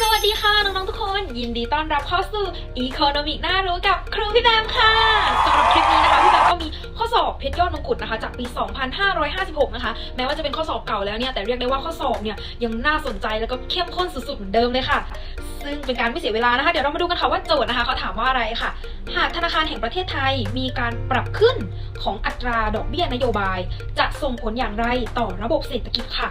สวัสดีค่ะ น้องๆทุกคน ยินดีต้อนรับเข้าสู่ Economic น่ารู้กับครูพี่แบมค่ะสำหรับคลิปนี้นะคะพี่แบมก็มีข้อสอบเพชรยอดมงกุฎนะคะ จากปี 2556 นะคะ แม้ว่าจะเป็นข้อสอบเก่าแล้วเนี่ย แต่เรียกได้ว่าข้อสอบเนี่ย ยังน่าสนใจแล้วก็เข้มข้นสุดๆเหมือนเดิมเลยค่ะ ซึ่งเป็นการไม่เสียเวลานะคะ เดี๋ยวเรามาดูกันค่ะว่าโจทย์นะคะเขาถามว่าอะไรค่ะ หากธนาคารแห่งประเทศไทยมีการปรับขึ้นของอัตราดอกเบี้ยนโยบาย จะส่งผลอย่างไรต่อระบบเศรษฐกิจค่ะ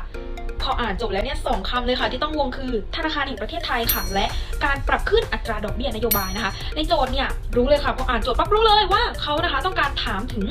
พออ่านจบแล้วเนี่ยสองคำเลยค่ะ ที่ต้องวงคือธนาคารแห่งประเทศไทยค่ะ และการปรับขึ้นอัตราดอกเบี้ยนโยบายนะคะ ในโจทย์เนี่ยรู้เลยค่ะพออ่านโจทย์ปั๊บรู้เลยว่าเขานะคะต้องการถามถึง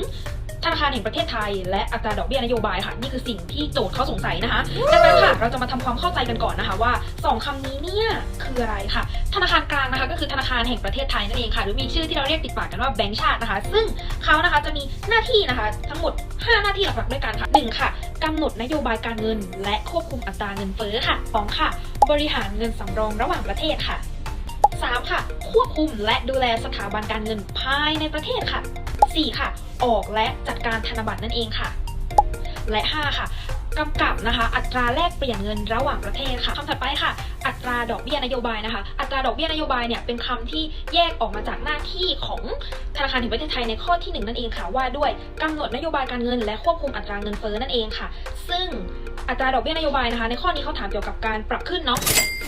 ธนาคารแห่งประเทศไทย และอัตราดอกเบี้ยนโยบายค่ะ นี่คือสิ่งที่โจทย์เขาสงสัยนะคะดังนั้นค่ะเราจะมาทำความเข้าใจกันก่อนนะคะว่าสองคำนี้เนี่ยคืออะไรค่ะ ธนาคารกลางนะคะก็คือธนาคารแห่งประเทศไทยนั่นเองค่ะ หรือมีชื่อที่เราเรียกติดปากกันว่าแบงก์ชาตินะคะ ซึ่งเขานะคะจะมีหน้าที่นะคะ ทั้งหมด 5 หน้าที่หลักๆด้วยกันค่ะ 1. ค่ะกำหนดนโยบายการเงิน และควบคุมอัตราเงินเฟ้อค่ะ 2. ค่ะ บริหารเงินสำรองระหว่างประเทศค่ะ 3. ค่ะ ควบคุมและดูแลสถาบันการเงินภายในประเทศค่ะ 4. ค่ะ ออกและจัดการธนบัตรนั่นเองค่ะ และ 5 ค่ะกำกับนะคะ อัตราแลกเปลี่ยนเงินระหว่างประเทศค่ะคำถัดไปค่ะ อัตราดอกเบี้ยนโยบายนะคะ อัตราดอกเบี้ยนโยบายเนี่ยเป็นคำที่แยกออกมาจากหน้าที่ของธนาคารแห่งประเทศไทยในข้อที่หนึ่งนั่นเองค่ะว่าด้วยกำหนดนโยบายการเงิน และควบคุมอัตราเงินเฟ้อนั่นเองค่ะ ซึ่งอัตราดอกเบี้ยนโยบายนะคะ ในข้อนี้เขาถามเกี่ยวกับการปรับขึ้นเนาะ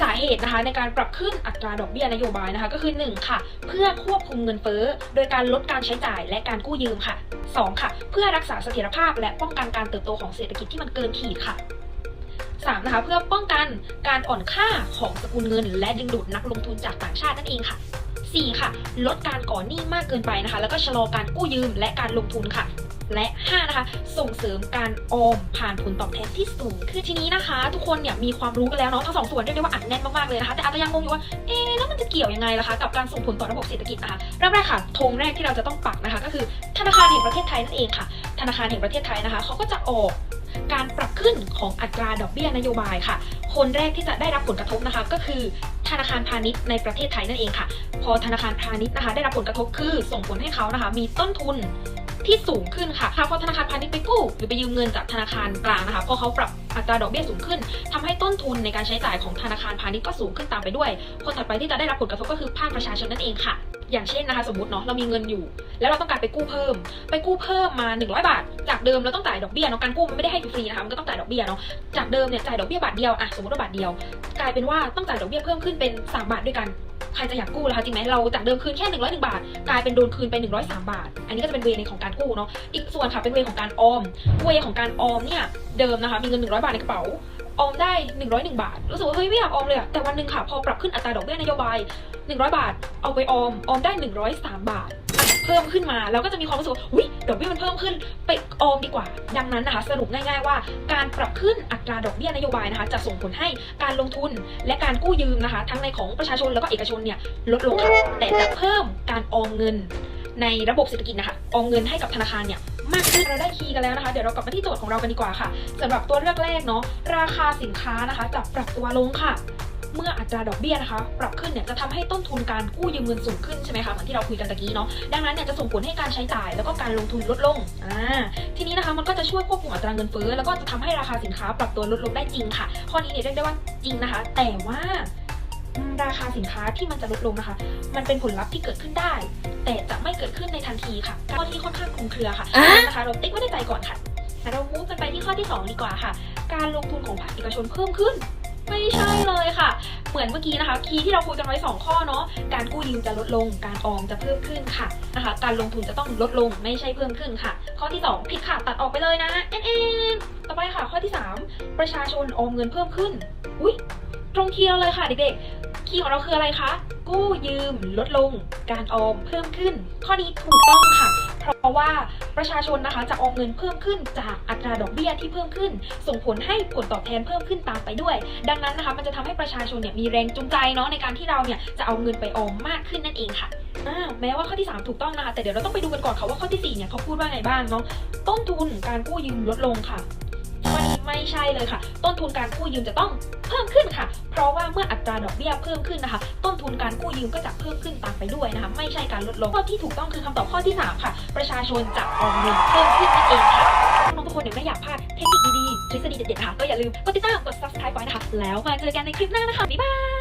สาเหตุนะคะ ในการปรับขึ้นอัตราดอกเบี้ยนโยบายนะคะ ก็คือ 1 ค่ะ เพื่อควบคุมเงินเฟ้อโดยการลดการใช้จ่ายและการกู้ยืมค่ะ 2 ค่ะ เพื่อรักษาเสถียรภาพและป้องกันการเติบโตของเศรษฐกิจที่มันเกินขีดค่ะ 3. นะคะเพื่อป้องกันการอ่อนค่าของสกุลเงิน และดึงดูดนักลงทุนจากต่างชาตินั่นเองค่ะ 4. ค่ะ ลดการก่อหนี้มากเกินไปนะคะ แล้วก็ชะลอการกู้ยืมและการลงทุนค่ะ และ 5 นะคะ ส่งเสริมการออมผ่านผลตอบแทนที่สูง คือทีนี้นะคะ ทุกคนเนี่ยมีความรู้กันแล้วเนาะทั้งสองส่วนเรียกได้ว่าอัดแน่นมากๆเลยนะคะ แต่อาจจะยังงงอยู่ว่า เอ๊แล้วมันจะเกี่ยวยังไงล่ะคะ กับการส่งผลต่อระบบเศรษฐกิจนะคะเริ่มแรกค่ะธงแรกที่เราจะต้องปักนะคะ ก็คือธนาคารแห่งประเทศไทยนั่นเองค่ะ ธนาคารแห่งประเทศไทยนะคะเขาก็จะออก การปรับขึ้นของอัตราดอกเบี้ยนโยบายค่ะ คนแรกที่จะได้รับผลกระทบนะคะ ก็คือธนาคารพาณิชย์ในประเทศไทยนั่นเองค่ะ พอธนาคารพาณิชย์นะคะ ได้รับผลกระทบคือส่งผลให้เขานะคะ มีต้นทุนที่สูงขึ้นค่ะค่ะพอธนาคารพาณิชย์ไปกู้หรือไปยืมเงินจากธนาคารกลางนะคะพอเขาปรับอัตราดอกเบี้ยสูงขึ้นทำให้ต้นทุนในการใช้จ่ายของธนาคารพาณิชย์ก็สูงขึ้นตามไปด้วย คนถัดไปที่จะได้รับผลกระทบก็คือภาคประชาชนนั่นเองค่ะ อย่างเช่นนะคะสมมติเนาะเรามีเงินอยู่ แล้วเราต้องการไปกู้เพิ่ม ไปกู้เพิ่มมา 100 บาท จากเดิมเราต้องจ่ายดอกเบี้ยเนาะการกู้มันไม่ได้ให้ฟรีนะคะมันก็ต้องจ่ายดอกเบี้ยเนาะจากเดิมเนี่ยจ่ายดอกเบี้ยบาทเดียวอะสมมติว่าบาทเดียว กลายเป็นว่าต้องจ่ายดอกเบี้ยเพิ่มขึ้นเป็น 3 บาทด้วยกันใครจะอยากกู้ล่ะคะจริงไหมเราจากเดิมคืนแค่ 101 บาท กลายเป็นโดนคืนไป 103 บาท อันนี้ก็จะเป็นเวในของการกู้เนาะอีกส่วนค่ะเป็นเวของการออมเวของการออมเนี่ยเดิมนะคะมีเงิน 100 บาทในกระเป๋า ออมได้ 101 บาท รู้สึกว่าเฮ้ยไม่อยากออมเลยอะแต่วันหนึ่งค่ะพอปรับขึ้นอัตราดอกเบี้ยนโยบาย 100 บาท เอาไปออม ออมได้ 103 บาท เพิ่มขึ้นมาเราก็จะมีความรู้สึกว่าอุ๊ยดอกเบี้ยมันเพิ่มขึ้นไปออมดีกว่า ดังนั้นนะคะสรุปง่ายๆว่า การปรับขึ้นอัตราดอกเบี้ยนโยบายนะคะจะส่งผลให้การลงทุนและการกู้ยืมนะคะ ทั้งในของประชาชนแล้วก็เอกชนเนี่ยลดลงค่ะแต่จะเพิ่มการออมเงิน ในระบบเศรษฐกิจนะคะออมเงินให้กับธนาคารเนี่ย มากขึ้นเราได้คีย์กันแล้วนะคะ เดี๋ยวเรากลับมาที่โจทย์ของเรากันดีกว่าค่ะสำหรับตัวเลือกแรกเนาะราคาสินค้านะคะจะปรับตัวลงค่ะเมื่ออัตราดอกเบี้ยนะคะ ปรับขึ้นเนี่ยจะทำให้ต้นทุนการกู้ยืมเงินสูงขึ้นใช่ไหมคะเหมือนที่เราคุยกันตะกี้เนาะดังนั้นเนี่ยจะส่งผลให้การใช้จ่ายแล้วก็การลงทุนลดลงอ่าทีนี้นะคะมันก็จะช่วยควบคุมอัตราเงินเฟ้อแล้วก็จะทำให้ราคาสินค้าปรับตัวลดลงได้จริงค่ะ ข้อนี้เนี่ยเรียกได้ว่าจริงนะคะ แต่ว่า ราคาสินค้าที่มันจะลดลงนะคะ มันเป็นผลลัพธ์ที่เกิดขึ้นได้ แต่จะไม่เกิดขึ้นในทันทีค่ะข้อที่ค่อนข้างคลุมเครือค่ะอะนะคะเราติ๊กไว้ในใจก่อนค่ะแต่เรามูฟกันไปที่ข้อที่สองดีกว่าค่ะ การลงทุนของภาคเอกชนเพิ่มขึ้นไม่ใช่เลยค่ะ เหมือนเมื่อกี้นะคะ คีย์ที่เราคุยกันไว้ 2 ข้อเนาะ การกู้ยืมจะลดลง การออมจะเพิ่มขึ้นค่ะนะคะ การลงทุนจะต้องลดลงไม่ใช่เพิ่มขึ้นค่ะ ข้อที่ 2 ผิดค่ะตัดออกไปเลยนะเอ็นเอ็นต่อไปค่ะข้อที่ 3 ประชาชนออมเงินเพิ่มขึ้น อุ้ยตรงคีย์เราเลยค่ะเด็กๆ คีย์ของเราคืออะไรคะ กู้ยืม ลดลง การออมเพิ่มขึ้น ข้อนี้ถูกต้องค่ะ เพราะว่าประชาชนนะคะจะออมเงินเพิ่มขึ้นจากอัตราดอกเบี้ยที่เพิ่มขึ้น ส่งผลให้ผลตอบแทนเพิ่มขึ้นตามไปด้วย ดังนั้นนะคะมันจะทำให้ประชาชนเนี่ยมีแรงจูงใจเนาะในการที่เราเนี่ยจะเอาเงินไปออมมากขึ้นนั่นเองค่ะแม้ว่าข้อที่ 3 ถูกต้องนะคะ แต่เดี๋ยวเราต้องไปดูกันก่อนค่ะว่าข้อที่4เนี่ยเขาพูดว่าไงบ้างเนาะต้นทุนการกู้ยืมลดลงค่ะ ไม่ใช่เลยค่ะ ต้นทุนการกู้ยืมจะต้องเพิ่มขึ้นค่ะ เพราะว่าเมื่ออัตราดอกเบี้ยเพิ่มขึ้นนะคะ ต้นทุนการกู้ยืมก็จะเพิ่มขึ้นตามไปด้วยนะคะ ไม่ใช่การลดลงข้อที่ถูกต้องคือคำตอบข้อที่ 3 ค่ะ ประชาชนจะออมเงินเพิ่มขึ้นนั่นเองค่ะน้องทุกคนเนี่ยไม่อยากพลาดเทคนิคดีๆทฤษฎีเด็ดๆค่ะก็อย่าลืมกดติดตามกด subscribe ไว้นะคะ แล้วมาเจอกันในคลิปหน้านะคะบ๊ายบาย